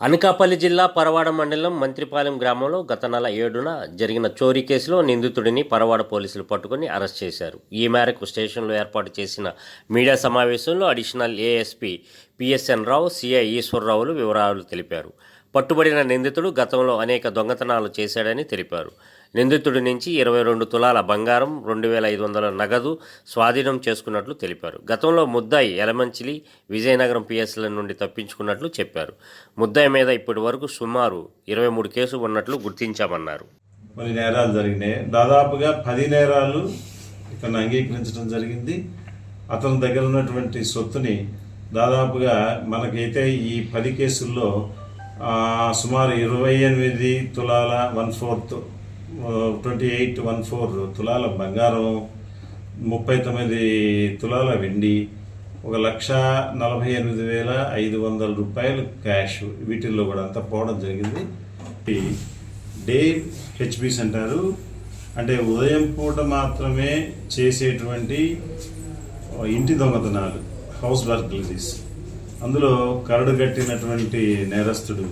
అనకాపల్లి జిల్లా పరవాడ మండలం మంత్రిపాలెం గ్రామంలో గత నెల ఏడున జరిగిన చోరీ కేసులో నిందితుడిని పరవాడ పోలీసులు పట్టుకుని అరెస్ట్ చేశారు. ఈ మేరకు స్టేషన్లో ఏర్పాటు చేసిన మీడియా సమావేశంలో additional ASP PSN Rao CI ఈశ్వరరావులు వివరాలు తెలిపారు. పట్టుబడిన నిందితుడు గతంలో అనేక దొంగతనాలు చేశాడని తెలిపారు. నిందితుడి నుంచి ఇరవై రెండు తులాల బంగారం రెండు వేల ఐదు వందల నగదు స్వాధీనం చేసుకున్నట్లు తెలిపారు. గతంలో ముద్దాయి ఎలమంచిలి విజయనగరం పిఎస్ల నుండి తప్పించుకున్నట్లు చెప్పారు. ముద్దాయి మీద ఇప్పటి వరకు సుమారు ఇరవై మూడు కేసులు ఉన్నట్లు గుర్తించామన్నారు. కొన్ని నేరాలు జరిగినాయి. దాదాపుగా పది నేరాలు ఇక్కడ అంగీకరించడం జరిగింది. అతని దగ్గర ఉన్నటువంటి సొత్తుని దాదాపుగా మనకైతే ఈ పది కేసుల్లో సుమారు ఇరవై ఎనిమిది తులాల one fourth twenty eight one four తులాల బంగారం ముప్పై తొమ్మిది తులాల వెండి ఒక లక్ష నలభై ఎనిమిది వేల ఐదు వందల రూపాయలు క్యాష్. వీటిల్లో కూడా అంతా పోవడం జరిగింది. డే హెచ్బిస్ అంటారు అంటే ఉదయం పూట మాత్రమే చేసేటువంటి ఇంటి దొంగతనాలు హౌస్ బర్గ్లరీస్ అందులో కరడు కట్టినటువంటి నేరస్తుడు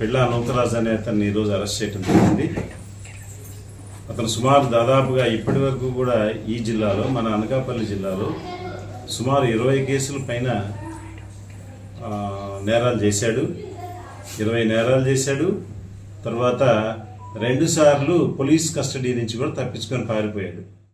పెళ్ళ నూకరాజు అనే అతన్ని ఈరోజు అరెస్ట్ చేయడం జరిగింది. అతను సుమారు దాదాపుగా ఇప్పటి వరకు కూడా ఈ జిల్లాలో మన అనకాపల్లి జిల్లాలో సుమారు ఇరవై కేసుల పైన నేరాలు చేశాడు. ఇరవై నేరాలు చేశాడు. తర్వాత రెండుసార్లు పోలీస్ కస్టడీ నుంచి కూడా తప్పించుకొని పారిపోయాడు.